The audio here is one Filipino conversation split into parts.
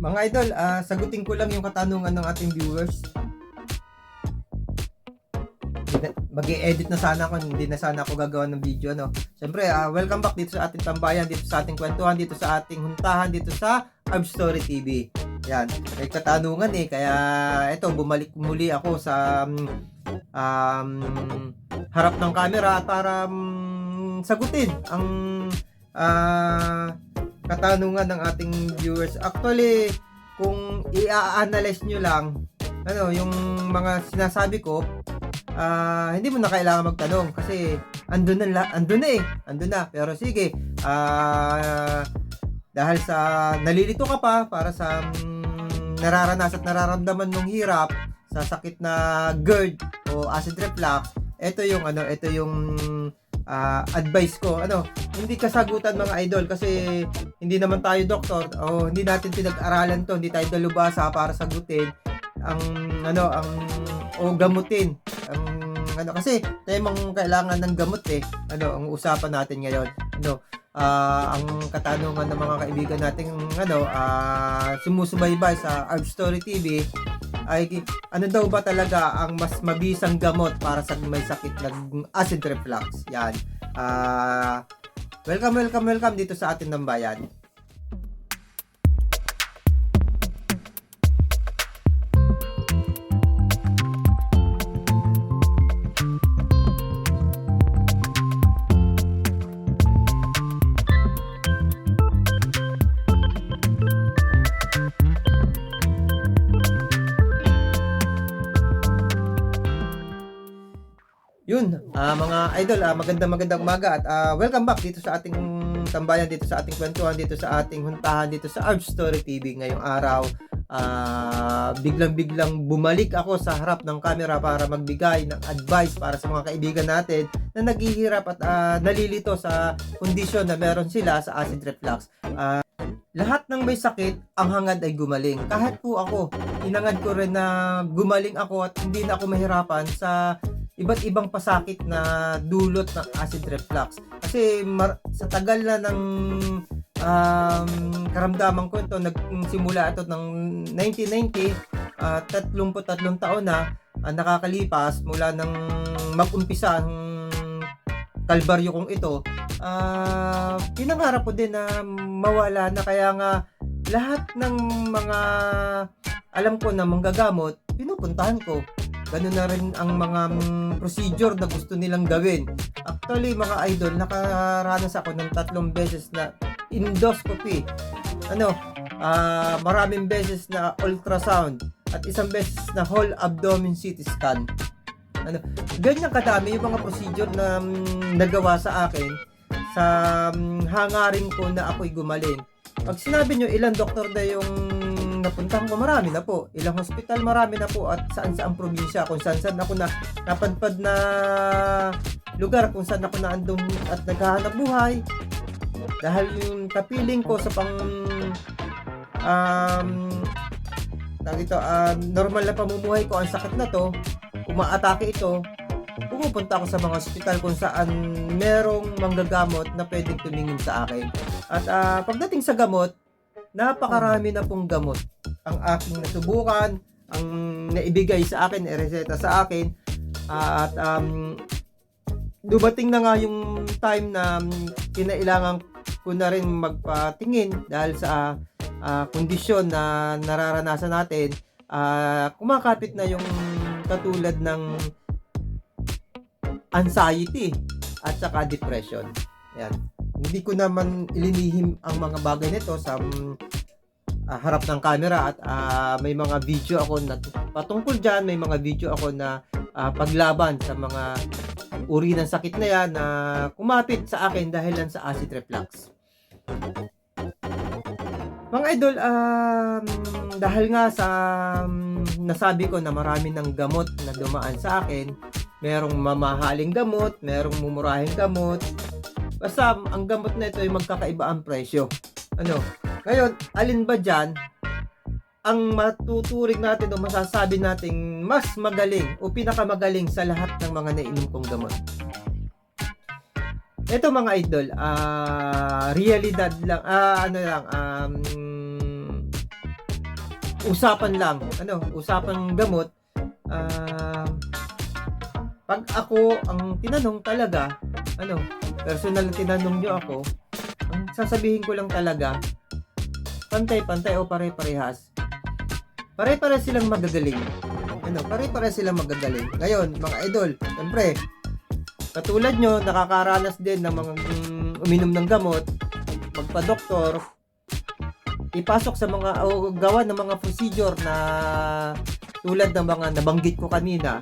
Mga idol, ah, sagutin ko lang yung katanungan ng ating viewers. mag edit na sana ako, hindi na sana ako gagawa ng video, no? Siyempre, ah, welcome back dito sa ating tambayan, dito sa ating kwentuhan, dito sa ating huntahan, dito sa Arb Story TV. Yan, may katanungan eh, kaya eto, bumalik muli ako sa um, um, harap ng camera para um, sagutin ang ah, katanungan ng ating viewers. Actually, kung i-analyze nyo lang, ano, yung mga sinasabi ko, ah, hindi mo na kailangan magtanong kasi andun na, andun na eh, andun na. Pero sige, ah, dahil sa nalilito ka pa para sa mm, nararanasan at nararamdaman mong hirap sa sakit na GERD o acid reflux, ito yung ano, ito yung ah, advice ko. Ano, hindi kasagutan mga idol kasi hindi naman tayo doktor o hindi natin pinag-aralan to, hindi tayo dalubhasa para sagutin ang ano, ang o gamutin ang ano kasi temang kailangan ng gamot eh. Ano, ang usapan natin ngayon. Ano, ah, ang katanungan ng mga kaibigan nating ano, ah, sumusubaybay sa Arb Story TV ay ano daw ba talaga ang mas mabisang gamot para sa may sakit ng acid reflux? Yan. Ah, welcome, welcome, welcome dito sa atin ng bayan. Ah, mga idol, ah, magandang magandang umaga at ah, welcome back dito sa ating tambayan, dito sa ating kwentuhan, dito sa ating huntahan, dito sa Arb Story TV ngayong araw. ah, biglang-biglang bumalik ako sa harap ng camera para magbigay ng advice para sa mga kaibigan natin na naghihirap at ah, nalilito sa kondisyon na meron sila sa acid reflux. Ah, lahat ng may sakit, ang hangad ay gumaling. Kahit po ako, inangad ko rin na gumaling ako at hindi na ako mahirapan sa iba't ibang pasakit na dulot ng acid reflux. Kasi mar- sa tagal na ng um, karamdaman ko ito, nagsimula ito ng 1990, uh, 33 taon na ang nakakalipas mula ng mag-umpisa ang kalbaryo kong ito, ah pinangarap ko din na mawala na kaya nga lahat ng mga alam ko na manggagamot, pinupuntahan ko. Ganun na rin ang mga mm, procedure na gusto nilang gawin. Actually, mga idol, nakaranas ako ng tatlong beses na endoscopy. Ano, ah maraming beses na ultrasound at isang beses na whole abdomen CT scan. Ano, ganyan kadami yung mga procedure na mm, nagawa sa akin sa mm, hangarin ko na ako'y gumaling. Pag sinabi nyo ilang doktor na yung napuntahan ko, marami na po. Ilang hospital, marami na po. At saan saan probinsya, kung saan saan ako na napadpad na lugar, kung saan ako na andun at naghahanap buhay. Dahil yung kapiling ko sa pang um, tawag ito, ah, normal na pamumuhay ko, ang sakit na to, umaatake ito, pumupunta ako sa mga ospital kung saan merong manggagamot na pwedeng tumingin sa akin. At ah, pagdating sa gamot, napakarami na pong gamot ang aking nasubukan, ang naibigay sa akin, reseta sa akin, at um, dumating na nga yung time na um, kinailangan ko na rin magpatingin dahil sa ah, kondisyon na nararanasan natin, ah, kumakapit na yung katulad ng anxiety at saka depression. Yan. Hindi ko naman ilinihim ang mga bagay nito sa ah, harap ng camera at ah, may mga video ako na patungkol dyan, may mga video ako na ah, paglaban sa mga uri ng sakit na yan na kumapit sa akin dahil lang sa acid reflux. Mga idol, um, dahil nga sa um, nasabi ko na marami ng gamot na dumaan sa akin, merong mamahaling gamot, merong mumurahing gamot. Basta ang gamot na ito ay magkakaiba ang presyo. Ano? Ngayon, alin ba dyan ang matuturing natin o masasabi nating mas magaling o pinakamagaling sa lahat ng mga nainom kong gamot? Ito mga idol, ah realidad lang, ah ano lang, um, usapan lang, ano, usapang gamot, ah, pag ako ang tinanong talaga, ano, personal na tinanong nyo ako, ang sasabihin ko lang talaga, pantay-pantay o pare-parehas. Pare-pare silang magagaling. Ano, pare-pare silang magagaling. Ngayon, mga idol, siyempre, katulad nyo, nakakaranas din ng mga mm, uminom ng gamot, magpa-doktor, ipasok sa mga o gawa ng mga procedure na tulad ng mga nabanggit ko kanina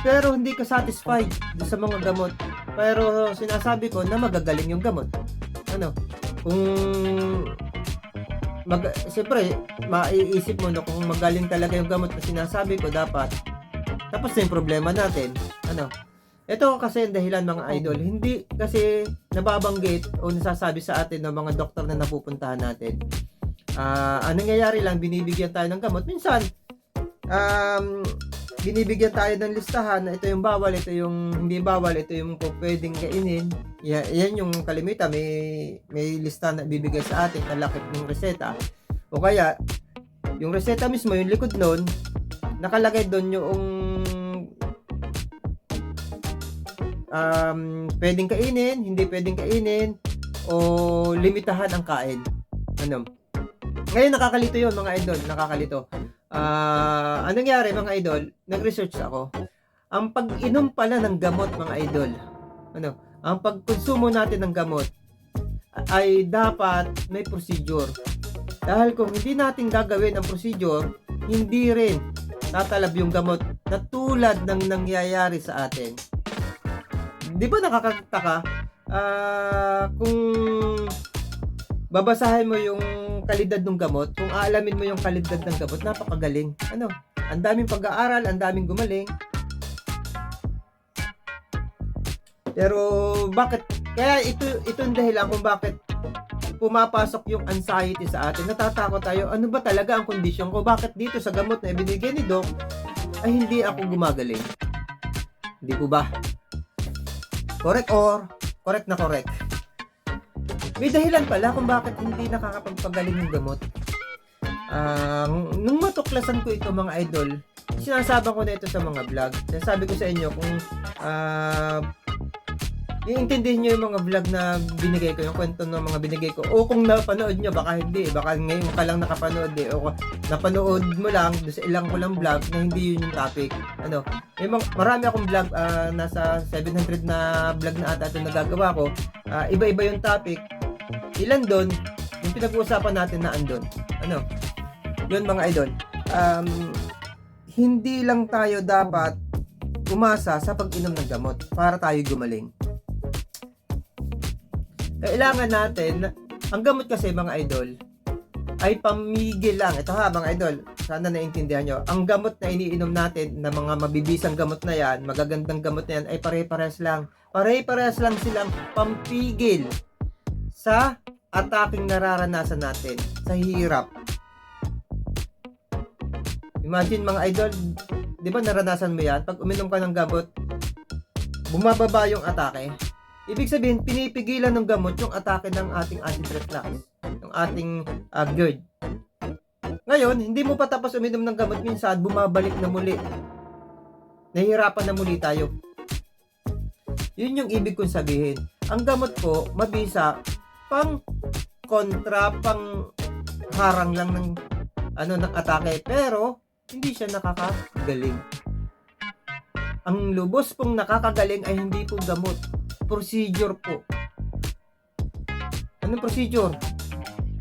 pero hindi ka satisfied sa mga gamot. Pero sinasabi ko na magagaling yung gamot. Ano? Kung mag siyempre maiisip mo na kung magaling talaga yung gamot na sinasabi ko dapat tapos na yung problema natin. Ano? Ito kasi ang dahilan mga idol, hindi kasi nababanggit o nasasabi sa atin ng mga doktor na napupuntahan natin. Ah, anong nangyayari lang, binibigyan tayo ng gamot. Minsan, um, binibigyan tayo ng listahan na ito yung bawal, ito yung hindi bawal, ito yung pwedeng kainin. Ya- yan yung kalimitan, may, may listahan na bibigay sa atin, kalakip ng reseta. O kaya, yung reseta mismo, yung likod nun, nakalagay doon yung um, pwedeng kainin, hindi pwedeng kainin, o limitahan ang kain. Ano? Ngayon nakakalito yon mga idol, nakakalito. Ah, anong nangyari mga idol? Nag-research ako. Ang pag-inom pala ng gamot mga idol, ano, ang pagkonsumo natin ng gamot ay dapat may procedure. Dahil kung hindi natin gagawin ang procedure, hindi rin tatalab yung gamot na tulad ng nangyayari sa atin di ba nakakataka? Ah, kung babasahin mo yung kalidad ng gamot, kung aalamin mo yung kalidad ng gamot, napakagaling. Ano? Ang daming pag-aaral, ang daming gumaling. Pero bakit kaya ito itong dahilan kung bakit pumapasok yung anxiety sa atin. Natatakot tayo. Ano ba talaga ang kondisyon ko? Bakit dito sa gamot na ibinigay ni Doc ay hindi ako gumagaling? Hindi po ba? Correct or correct na correct. May dahilan pala kung bakit hindi nakakapagpagaling yung gamot. Ah, nung matuklasan ko ito mga idol, sinasabang ko na ito sa mga vlog. Sinasabi ko sa inyo kung ah iintindihin nyo yung mga vlog na binigay ko, yung kwento ng mga binigay ko. O kung napanood nyo, baka hindi. Baka ngayon ka lang nakapanood eh. O napanood mo lang sa ilang ko lang vlog na hindi yun yung topic. Ano, may mga, marami akong vlog, ah, nasa 700 na vlog na ata ito nagagawa ko. Ah, iba-iba yung topic. Ilan doon, yung pinag-uusapan natin na andun. Ano, yun mga idol. Um, hindi lang tayo dapat umasa sa pag-inom ng gamot para tayo gumaling. Kailangan natin, ang gamot kasi mga idol, ay pamigil lang. Ito ha mga idol, sana naintindihan nyo. Ang gamot na iniinom natin, na mga mabibisang gamot na yan, magagandang gamot na yan, ay pare-parehas lang. Pare-parehas lang silang pampigil sa ataking nararanasan natin, sa hirap. Imagine mga idol, di ba naranasan mo yan? Pag uminom ka ng gamot, bumababa yung atake. Ibig sabihin, pinipigilan ng gamot yung atake ng ating anti-reflux, ng ating uh, GERD. Ngayon, hindi mo pa tapos uminom ng gamot minsan, bumabalik na muli. Nahihirapan na muli tayo. Yun yung ibig kong sabihin. Ang gamot ko, mabisa, pang kontra, pang harang lang ng ano ng atake, pero hindi siya nakakagaling. Ang lubos pong nakakagaling ay hindi po gamot, procedure po. Anong procedure?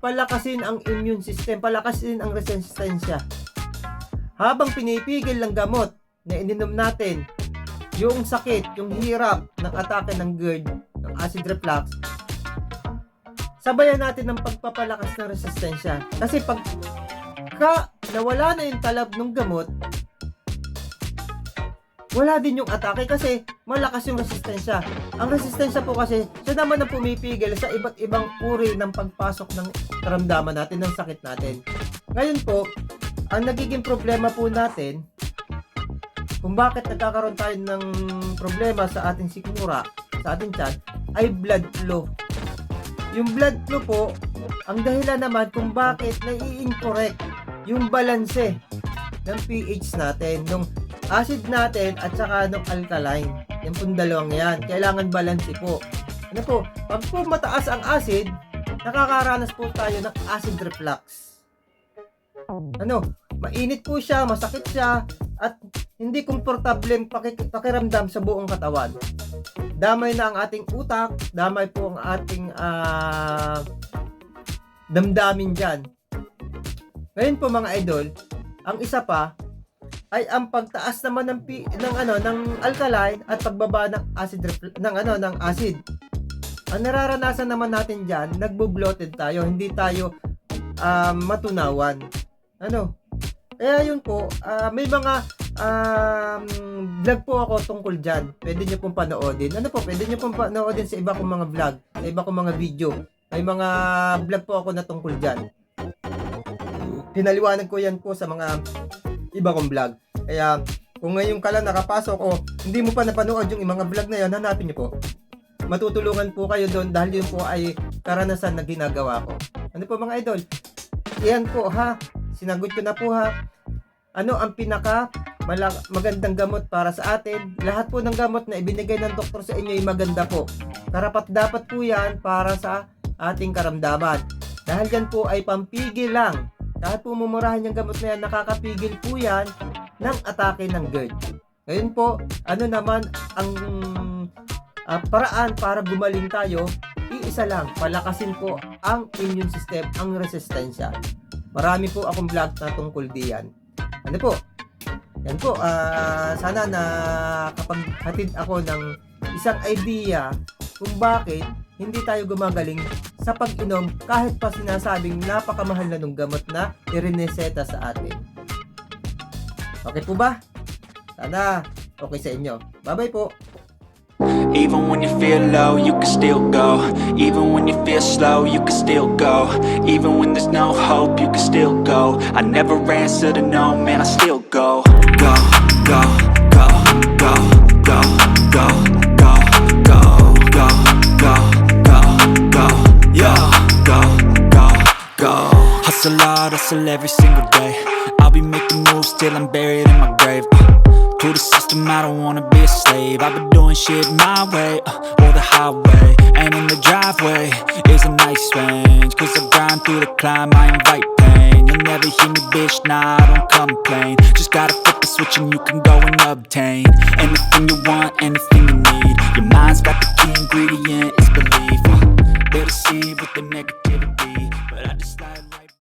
Palakasin ang immune system, palakasin ang resistensya. Habang pinipigil ng gamot na ininom natin, yung sakit, yung hirap ng atake ng GERD, ng acid reflux, sabayan natin ng pagpapalakas ng resistensya. Kasi pag ka nawala na yung talab ng gamot, wala din yung atake kasi malakas yung resistensya. Ang resistensya po kasi, siya naman ang pumipigil sa iba't ibang uri ng pagpasok ng karamdaman natin, ng sakit natin. Ngayon po, ang nagiging problema po natin, kung bakit nagkakaroon tayo ng problema sa ating sikmura, sa ating chan, ay blood flow. Yung blood flow po, Ang dahilan naman kung bakit nai-incorrect yung balanse ng pH natin, ng acid natin at saka ng alkaline. Yung pong dalawang yan. Kailangan balanse po. Ano po? Pag po mataas ang acid, nakakaranas po tayo ng acid reflux. Ano? Mainit po siya, masakit siya, at hindi komportable paki- pakiramdam sa buong katawan. Damay na ang ating utak, damay po ang ating ah, damdamin dyan. Ngayon po mga idol, ang isa pa ay ang pagtaas naman ng ng ano ng alkaline at pagbaba ng acid ng ano ng acid. Ang nararanasan naman natin diyan, nagbo-bloated tayo, hindi tayo um, matunawan. Ano? Kaya yun po, ah, may mga um, vlog po ako tungkol dyan. Pwede nyo pong panoodin. Ano po, pwede nyo pong panoodin sa iba kong mga vlog, sa iba kong mga video. May mga vlog po ako na tungkol dyan. Pinaliwanag ko yan po sa mga iba kong vlog. Kaya, kung ngayon ka lang nakapasok o hindi mo pa napanood yung mga vlog na yan, hanapin nyo po. Matutulungan po kayo doon dahil yun po ay karanasan na ginagawa ko. Ano po mga idol? Yan po ha. Sinagot ko na po ha. Ano ang pinaka mala- magandang gamot para sa atin? Lahat po ng gamot na ibinigay ng doktor sa inyo ay maganda po. Karapat dapat po yan para sa ating karamdaman. Dahil yan po ay pampigil lang. Kahit po mumurahin yung gamot na yan, nakakapigil po yan ng atake ng GERD. Ngayon po, ano naman ang ah, paraan para gumaling tayo? Iisa lang, palakasin po ang immune system, ang resistensya. Marami po akong vlog na tungkol diyan. Ano po? Yan po, ah, sana na kapag hatid ako ng isang idea kung bakit hindi tayo gumagaling sa pag-inom kahit pa sinasabing napakamahal na nung gamot na irineseta sa atin. Okay po ba? Sana okay sa inyo. Bye-bye po. Even when you feel low, you can still go. Even when you feel slow, you can still go. Even when there's no hope, you can still go. I never answer to no, man, I still go. Go, go, go, go, go, go, go, go, go, go, go, go, go, go. Hustle hard, hustle every single day. I'll be making moves till I'm buried in my grave. Uh, to the system, I don't wanna be a slave. I've been doing shit my way, uh, or the highway. And in the driveway is a nice range. Cause I grind through the climb, I invite pain. You'll never hear me, bitch, nah, I don't complain. Just gotta flip the switch and you can go and obtain anything you want, anything you need. Your mind's got the key ingredient, it's belief. Uh, they deceive with the negative.